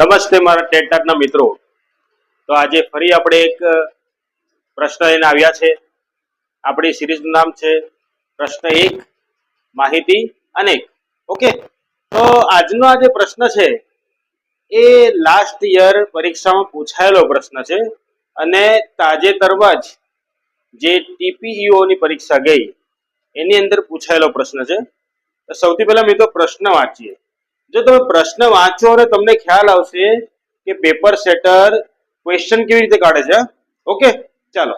નમસ્તે મારા ટેટાટના મિત્રો. તો આજે ફરી આપણે એક પ્રશ્ન લઈને આવ્યા છે. આપણી સિરીઝનું નામ છે પ્રશ્ન એક, માહિતી અનેક ઓકે? તો આજનો આ જે પ્રશ્ન છે, એ લાસ્ટ યર પરીક્ષામાં પૂછાયેલો પ્રશ્ન છે અને તાજેતરમાં જ જે TPEO ની પરીક્ષા ગઈ, એની અંદર પૂછાયેલો પ્રશ્ન છે. સૌથી પહેલા મિત્રો પ્રશ્ન વાંચીએ. જો તમે પ્રશ્ન વાંચો અને તમને ખ્યાલ આવશે કે પેપર સેટર ક્વેશ્ચન કેવી રીતે કાઢે છે ઓકે ચાલો.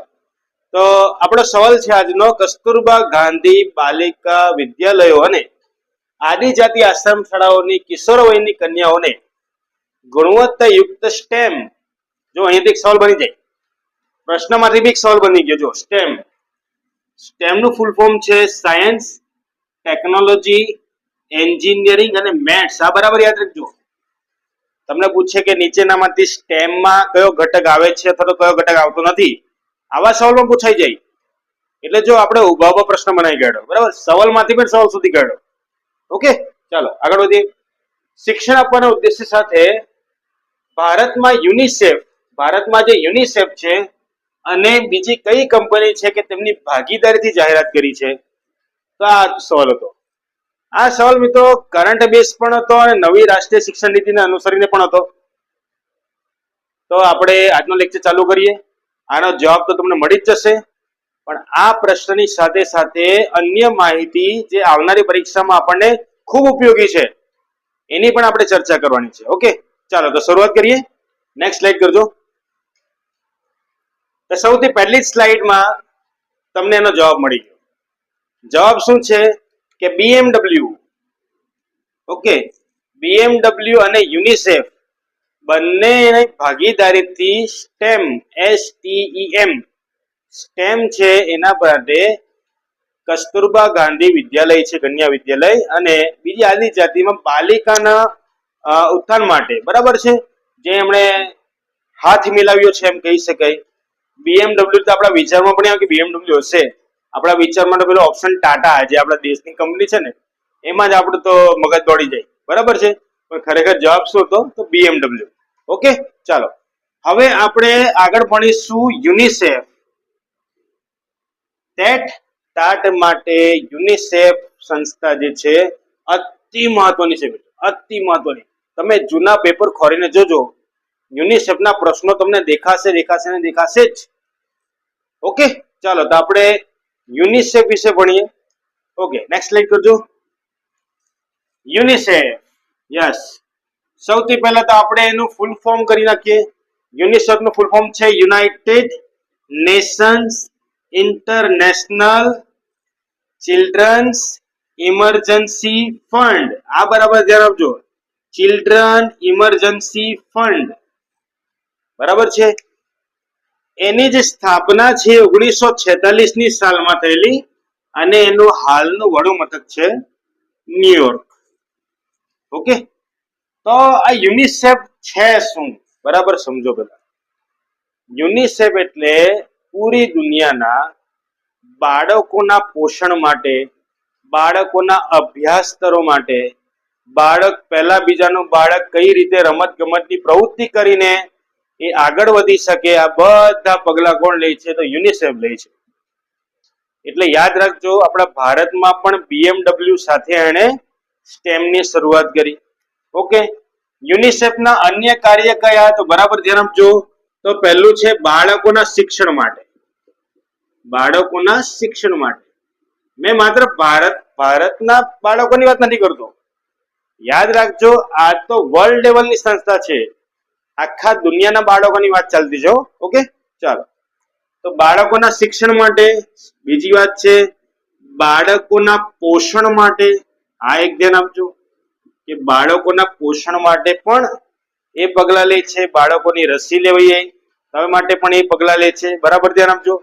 તો આપણો સવાલ છે આજનો, કસ્તુરબા ગાંધી બાલિકા વિદ્યાલયો અને આદિજાતિ આશ્રમ શાળાઓની કિશોર વયની કન્યાઓને ગુણવત્તાયુક્ત સ્ટેમ જો અહીંયાથી એક સવાલ બની જાય. પ્રશ્નમાંથી બી એક સવાલ બની ગયો. જો સ્ટેમ સ્ટેમનું ફૂલ ફોર્મ છે સાયન્સ ટેકનોલોજી એન્જિનિયરિંગ અને મેથ્સ, આ બરાબર યાદ રાખજો. તમને પૂછે કે નીચેનામાંથી સ્ટેમમાં કયો ઘટક આવે છે અથવા તો કયો ઘટક આવતો નથી? આવા સવાલમાં પૂછાઈ જાય. એટલે જો આપણે ઊભા ઊભા પ્રશ્ન બનાવી કાઢ્યો, બરાબર? સવાલમાંથી પણ સવાલ સુધી કાઢ્યો. ઓકે? ચાલો, આગળ વધીએ. શિક્ષણ આપવાના ઉદ્દેશ્ય સાથે ભારતમાં યુનિસેફ, ભારતમાં જે યુનિસેફ છે અને બીજી કઈ કંપની છે કે તેમની ભાગીદારીથી જાહેરાત કરી છે? તો આ સવાલ હતો. આ સવાલ મિત્રો કરંટ બેઝ પણ હતો અને નવી રાષ્ટ્રીય શિક્ષણ નીતિને અનુસરીને પણ હતો. તો આપણે આજનો લેક્ચર ચાલુ કરીએ. આનો જવાબ તો તમને મળી જ જશે. પણ આ પ્રશ્નની સાથે સાથે અન્ય માહિતી જે આવનારી પરીક્ષામાં આપણને ખૂબ ઉપયોગી છે, એની પણ આપણે ચર્ચા કરવાની છે. ઓકે? ચાલો, તો શરૂઆત કરીએ. નેક્સ્ટ સ્લાઇડ કરજો. તો સૌથી પહેલી સ્લાઇડમાં તમને એનો જવાબ મળી ગયો. જવાબ શું છે? કે બીએમડબલ્યુ ઓકે બીએમડબલ્યુ અને યુનિસેફ બંને ભાગીદારીથી STEM S T M STEM છે એના માટે કસ્તુરબા ગાંધી વિદ્યાલય છે, કન્યા વિદ્યાલય, અને બીજી આદિજાતિમાં બાલિકાના ઉત્થાન માટે. બરાબર છે? જે એમણે હાથ મિલાવ્યો છે એમ કહી શકાય. બીએમડબલ્યુ તો આપણા વિચારમાં પણ આવે કે બીએમડબલ્યુ હશે. આપણા વિચારમાં તો પેલો ઓપ્શન ટાટા જે આપણા દેશની કંપની છે ને, એમાં જ આપણું તો મગજ દોડી જાય. બરાબર છે? પણ ખરેખર જવાબ શું હતો? તો બીએમડબલ્યુ ઓકે? ચાલો. હવે આપણે આગળ ભણીશું યુનિસેફ ટેટ ટાટ માટે યુનિસેફ સંસ્થા જે છે, અતિ મહત્વની છે અતિ મહત્વની. તમે જૂના પેપર ખોરીને જોજો. યુનિસેફના પ્રશ્નો તમને દેખાશે દેખાશે ને દેખાશે જ. ઓકે? ચાલો, તો આપણે યુનિસેફ વિશે ભણીએ. ઓકે નેક્સ્ટ સ્લાઇડ કરજો. યુનિસેફ યસ સૌથી પહેલા તો આપણે એનું ફૂલ ફોર્મ કરી નાખીએ. યુનિસેફનું ફૂલ ફોર્મ છે United Nations International Children's Emergency Fund આ બરાબર ધ્યાન આપજો. ચિલ્ડ્રન ઇમરજન્સી ફંડ બરાબર છે? એની જે સ્થાપના છે ઓગણીસો છેતાલીસની સાલમાં થયેલી અને એનું હાલનું વડુ મથક છે ન્યુયોર્ક ઓકે? તો આ યુનિસેફ છે શું? બરાબર સમજો પેલા. યુનિસેફ એટલે પૂરી દુનિયાના બાળકોના પોષણ માટે, બાળકોના અભ્યાસ સ્તરો માટે, બાળક પહેલા બીજાનું બાળક કઈ રીતે રમત ગમતની પ્રવૃત્તિ કરીને એ આગળ વધી શકે, આ બધા પગલા કોણ લે છે? તો યુનિસેફ લે છે. એટલે યાદ રાખજો, આપણા ભારતમાં પણ બીએમડબલ્યુ સાથે એણે સ્ટેમની શરૂઆત કરી. ઓકે? યુનિસેફના અન્ય કાર્ય કયા? તો બરાબર ધ્યાન આપજો. તો પહેલું છે બાળકોના શિક્ષણ માટે. બાળકોના શિક્ષણ માટે. મેં માત્ર ભારત, ભારતના બાળકોની વાત નથી કરતો. યાદ રાખજો, આ તો વર્લ્ડ લેવલની સંસ્થા છે. આખા દુનિયાના બાળકોની વાત ચાલતી છે ઓકે? ચાલો. તો બાળકોના શિક્ષણ માટે બીજી વાત છે, બાળકોના પોષણ માટે આ એક ધ્યાન આપજો કે બાળકોના પોષણ માટે પણ એ પગલા લે છે, બાળકોની રસી લેવાઈ તમે માટે પણ એ પગલા લે છે. બરાબર ધ્યાન આપજો.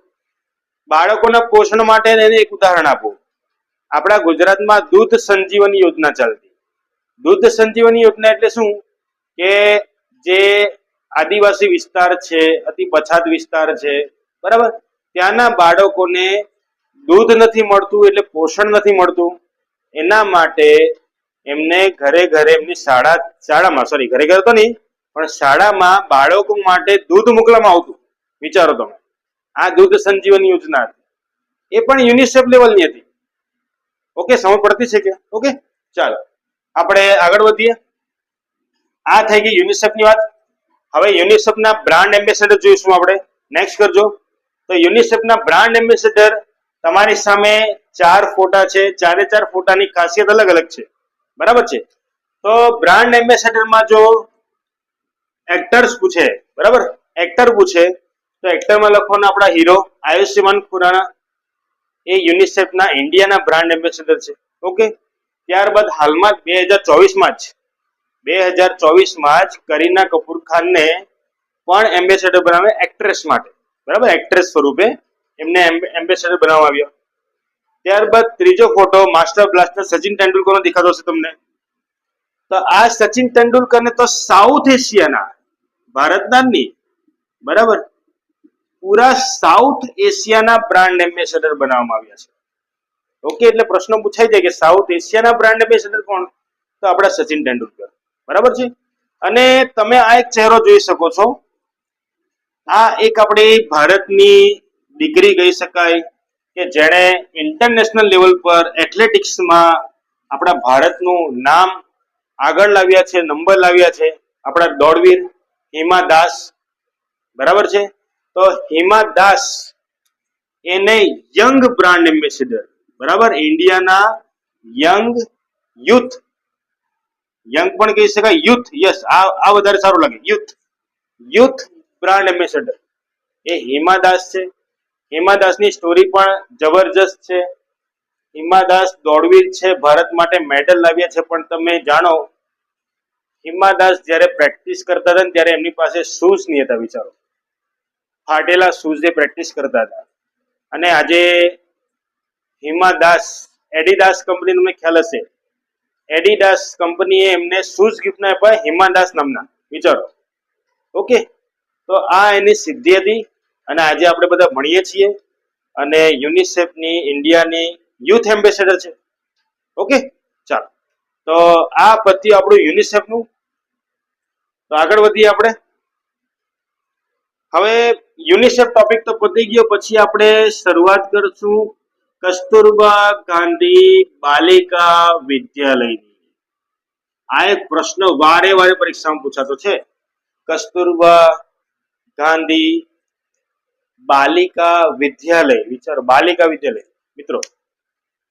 બાળકોના પોષણ માટે એને એક ઉદાહરણ આપો. આપણા ગુજરાતમાં દૂધ સંજીવની યોજના ચાલતી. દૂધ સંજીવની યોજના એટલે શું? કે જે આદિવાસી વિસ્તાર છે, અતિ પછાત વિસ્તાર છે, બરાબર? ત્યાંના બાળકોને દૂધ નથી મળતું એટલે પોષણ નથી મળતું. એના માટે એમને ઘરે ઘરે એમની શાળા, શાળામાં સોરી ઘરે ઘરે તો નહીં, પણ શાળામાં બાળકો માટે દૂધ મોકલવામાં આવતું. વિચારો તમે. આ દૂધ સંજીવન યોજના હતી. એ પણ યુનિસેફ લેવલની હતી. ઓકે, સમજ પડતી છે કે? ઓકે, ચાલો. આપણે આગળ વધીએ. આ થઈ ગઈ યુનિસેફની વાત. હવે યુનિસેફના બ્રાન્ડ એમ્બેસેડર જોઈશું આપણે. નેક્સ્ટ કરજો. તો યુનિસેફના બ્રાન્ડ એમ્બેસેડર તમારી સામે ચાર ફોટા છે. ચારે ચાર ફોટાની ખાસિયત અલગ અલગ છે. બરાબર છે? તો બ્રાન્ડ એમ્બેસેડરમાં જો એક્ટર્સ પૂછે, બરાબર? એક્ટર પૂછે, તો એક્ટરમાં લખવાના આપણા હીરો આયુષ્યમાન ખુરાના. એ યુનિસેફના ઇન્ડિયાના બ્રાન્ડ એમ્બેસેડર છે. ઓકે? ત્યારબાદ હાલમાં બે હજાર ચોવીસમાં જ બે હજાર ચોવીસમાં જ કરીના કપૂર ખાનને પણ એમ્બેસેડર બનાવે એક્ટ્રેસ માટે. બરાબર? એક્ટ્રેસ સ્વરૂપે એમને એમ્બેસેડર બનાવવામાં આવ્યો. ત્યારબાદ ત્રીજો ફોટો માસ્ટર બ્લાસ્ટર સચિન તેંડુલકરનો દેખાતો હશે તમને. તો આ સચિન તેંડુલકરને તો સાઉથ એશિયાના ભારતના નહીં બરાબર? પૂરા સાઉથ એશિયાના બ્રાન્ડ એમ્બેસેડર બનાવવામાં આવ્યા છે. ઓકે, એટલે પ્રશ્ન પૂછાઈ જાય કે સાઉથ એશિયાના બ્રાન્ડ એમ્બેસેડર કોણ? તો આપણા સચિન તેંડુલકર. બરાબર છે? અને તમે આ એક ચહેરો જોઈ શકો છો. આ એક આપણી ભારતની દીકરી કહી શકાય કે જેણે ઇન્ટરનેશનલ લેવલ પર એથ્લેટિક્સમાં આપણા ભારતનું નામ આગળ લાવ્યા છે નંબર લાવ્યા છે. આપણા દોડવીર હિમા દાસ, બરાબર છે? તો હિમા દાસ એને યંગ બ્રાન્ડ એમ્બેસેડર બરાબર? ઇન્ડિયાના યંગ યુથ યંગ પણ કહી શકાય, યુથ. યસ આ આ વધારે સારું લાગે. યુથ. Youth brand ambassador. એ હિમાદાસ છે. હિમા દાસની સ્ટોરી પણ જબરજસ્ત છે. હિમાદાસ દોડવીર છે, ભારત માટે મેડલ લાવ્યા છે, પણ તમે જાણો હિમાદાસ જ્યારે પ્રેક્ટિસ કરતા હતા ત્યારે એમની પાસે શૂઝ નહીં હતા, વિચારો. ફાટેલા શૂઝે પ્રેક્ટિસ કરતા હતા. અને આજે હિમાદાસ એડિદાસ કંપની તમને ખ્યાલ હશે. એડિડાસ કંપનીએ એમને શૂઝ ગિફ્ટ આપ્યા હિમા દાસ નામના. વિચારો. ઓકે? તો આ એની સિદ્ધિ હતી અને આજે આપણે બધા ભણીએ છીએ અને યુનિસેફની ઇન્ડિયાની યુથ એમ્બેસેડર છે. ઓકે? ચાલો. તો આ પત્યું આપણું યુનિસેફનું. તો આગળ વધીએ આપણે. હવે યુનિસેફ ટોપિક તો પતી ગયો, પછી આપણે શરૂઆત કરશું કસ્તુરબા ગાંધી બાલિકા વિદ્યાલયની. આ એક પ્રશ્ન વારે વારે પરીક્ષામાં પૂછાતો છે. કસ્તુરબા ગાંધી બાલિકા વિદ્યાલય, વિચારો બાલિકા વિદ્યાલય. મિત્રો,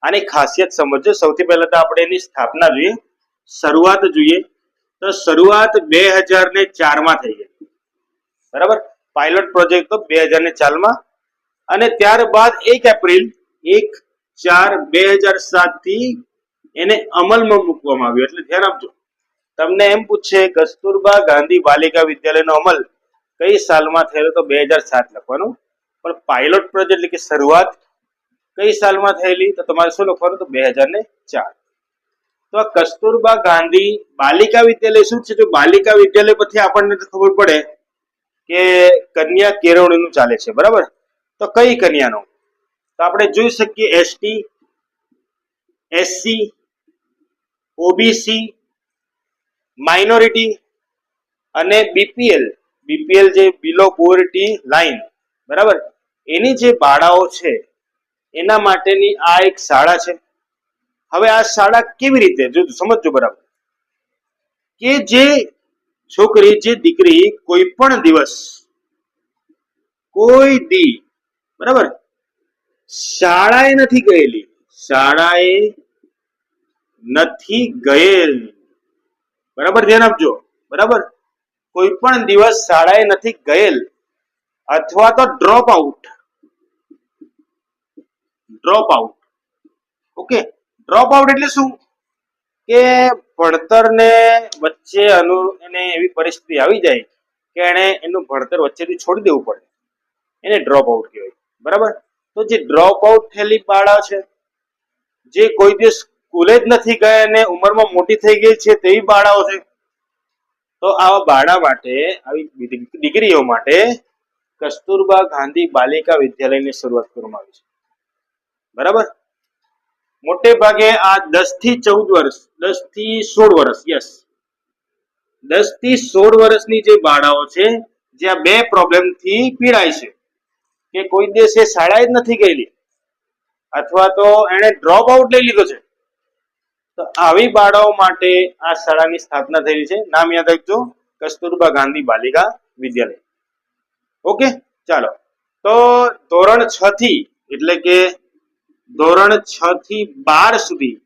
આની ખાસિયત સમજો સૌથી પહેલા તો આપણે એની સ્થાપના જોઈએ, શરૂઆત જોઈએ. તો શરૂઆત બે હજાર ને ચારમાં થઈ ગઈ. બરાબર? પાયલોટ પ્રોજેક્ટ તો બે હજાર ને ચારમાં. અને ત્યારબાદ એક એપ્રિલ એક ચાર બે હજાર સાતથી એને અમલમાં મૂકવામાં આવ્યો. એટલે ધ્યાન આપજો. તમને એમ પૂછે, કસ્તુરબા ગાંધી બાલિકા વિદ્યાલયનો અમલ કઈ સાલમાં થયેલો તો બે હજાર સાત લખવાનું? પણ પાયલોટ પ્રોજેક્ટ એટલે કે શરૂઆત કઈ સાલમાં થયેલી? તો તમારે શું લખવાનું? તો બે હજાર ને ચાર. તો આ કસ્તુરબા ગાંધી બાલિકા વિદ્યાલય શું છે? જો બાલિકા વિદ્યાલય પછી આપણને ખબર પડે કે કન્યા કેળવણીનું ચાલે છે. બરાબર? તો કઈ કન્યાનો? તો આપણે જોઈ શકીએ એસટી એસસી ઓબીસી માઇનોરિટી અને બીપીએલ બીપીએલ જે બિલો પોવર્ટી લાઈન બરાબર? એની જે બાળાઓ છે, એના માટેની આ એક શાળા છે. હવે આ શાળા કેવી રીતે? જો સમજજો બરાબર. કે જે છોકરી, જે દીકરી કોઈ પણ દિવસ, કોઈ દી, બરાબર? શાળાએ નથી ગયેલી. શાળાએ નથી ગયેલ. બરાબર ધ્યાન આપજો. બરાબર? કોઈ પણ દિવસ શાળાએ નથી ગયેલ. અથવા તો drop out drop out okay drop out એટલે શું? કે ભણતરને વચ્ચે અનુ, એને એવી પરિસ્થિતિ આવી જાય કે એને એનું ભણતર વચ્ચેથી છોડી દેવું પડે. એને ડ્રોપ આઉટ કહેવાય. બરાબર? તો જે ડ્રોપ આઉટ થયેલી બાળા છે, જે કોઈ દિવસ સ્કૂલે જ નથી ગયા અને ઉંમરમાં મોટી થઈ ગઈ છે તેવી બાળાઓ છે. તો આવા બાળા માટે, આવી ડિગ્રીઓ માટે કસ્તુરબા ગાંધી બાલિકા વિદ્યાલયની શરૂઆત કરવામાં આવી છે. બરાબર? મોટે ભાગે આ દસથી ચૌદ વર્ષ, દસથી સોળ વર્ષ યસ દસથી સોળ વર્ષની જે બાળાઓ છે, જે આ બે પ્રોબ્લેમથી પીડાય છે. કે કોઈ દિવસે શાળાએ જ નથી ગયેલી. અથવા તો એણે ડ્રોપ આઉટ લઈ લીધો છે. તો આવી બાળાઓ માટે આ શાળાની સ્થાપના થયેલી છે. નામ યાદ રાખજો. કસ્તુરબા ગાંધી બાલિકા વિદ્યાલય. ઓકે? ચાલો. તો ધોરણ છ થી, એટલે કે ધોરણ છ થી બાર સુધી.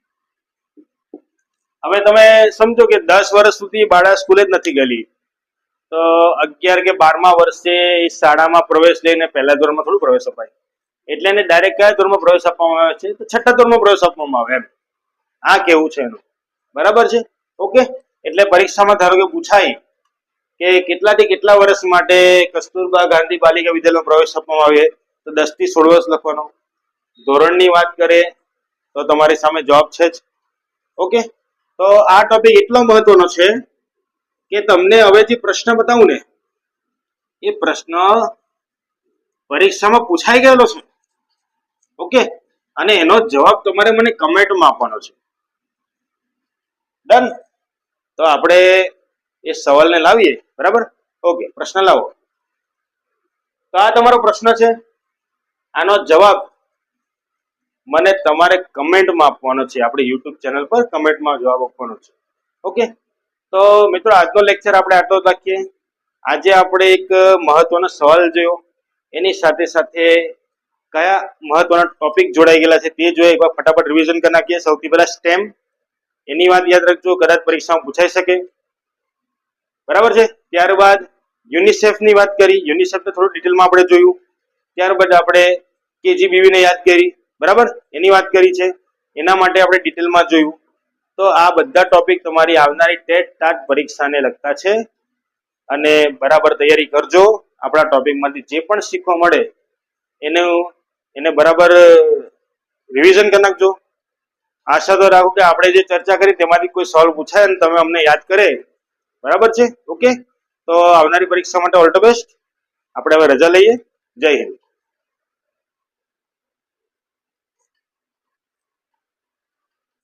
હવે તમે સમજો કે દસ વર્ષ સુધી બાળા સ્કૂલે જ નથી ગયેલી. તો અગિયાર કે બારમા વર્ષે એ શાળામાં પ્રવેશ લઈને પહેલા ધોરણમાં થોડું પ્રવેશ અપાય. એટલે એને ડાયરેક્ટ કયા ધોરણમાં પ્રવેશ આપવામાં આવે છે? તો છઠ્ઠા ધોરણમાં પ્રવેશ આપવામાં આવે એમ. આ કેવું છે એનું. બરાબર છે? ઓકે? એટલે પરીક્ષામાં ધારો કે પૂછાય કે કેટલાથી કેટલા વર્ષ માટે કસ્તુરબા ગાંધી બાલિકા વિદ્યાલયમાં પ્રવેશ આપવામાં આવે? તો દસથી સોળ વર્ષ લખવાનો. ધોરણની વાત કરે તો તમારી સામે જવાબ છે જ. ઓકે? તો આ ટોપિક એટલો મહત્વનો છે કે તમને હવે જે પ્રશ્ન બતાવું ને, એ પ્રશ્ન પરીક્ષામાં પૂછાઈ ગયેલો છે. ઓકે? અને એનો જવાબ તમારે મને કમેન્ટમાં આપવાનો છે. ડન. તો આપણે એ સવાલને લાવીએ, બરાબર? ઓકે, પ્રશ્ન લાવો. તો આ તમારો પ્રશ્ન છે. આનો જવાબ મને તમારે કમેન્ટમાં આપવાનો છે. આપણી યુટ્યુબ ચેનલ પર કમેન્ટમાં જવાબ આપવાનો છે. ઓકે? તો મિત્રો, આજનો લેક્ચર આપણે આટલો જ રાખીએ. આજે આપણે એક મહત્વનો સવાલ જોયો. એની સાથે સાથે કયા મહત્વના ટોપિક જોડાઈ ગયેલા છે તે જોઈએ. એકવાર ફટાફટ રિવિઝન કરી નાખીએ. સૌથી પહેલા સ્ટેમ એની વાત યાદ રાખજો, કદાચ પરીક્ષામાં પૂછાઈ શકે. બરાબર છે? ત્યારબાદ યુનિસેફની વાત કરી. યુનિસેફ થોડું ડિટેલમાં આપણે જોયું. ત્યારબાદ આપણે કેજીબીવી ને યાદ કરી. બરાબર? એની વાત કરી છે. એના માટે આપણે ડિટેલમાં જોયું. તો આ બધા ટોપિક તમારી આવનારી ટેટ ટાટ પરીક્ષાને લગતા છે. અને બરાબર તૈયારી કરજો. આપણા ટોપિકમાંથી જે પણ શીખવા મળે, એનું એને બરાબર રિવિઝન કરી નાખજો. આશા તો રાખું કે આપણે જે ચર્ચા કરી તેમાંથી કોઈ સોલ્વ પૂછાય અને તમે અમને યાદ કરે. બરાબર છે? ઓકે તો આવનારી પરીક્ષા માટે ઓલ ધ બેસ્ટ આપણે હવે રજા લઈએ. જય હિન્દ.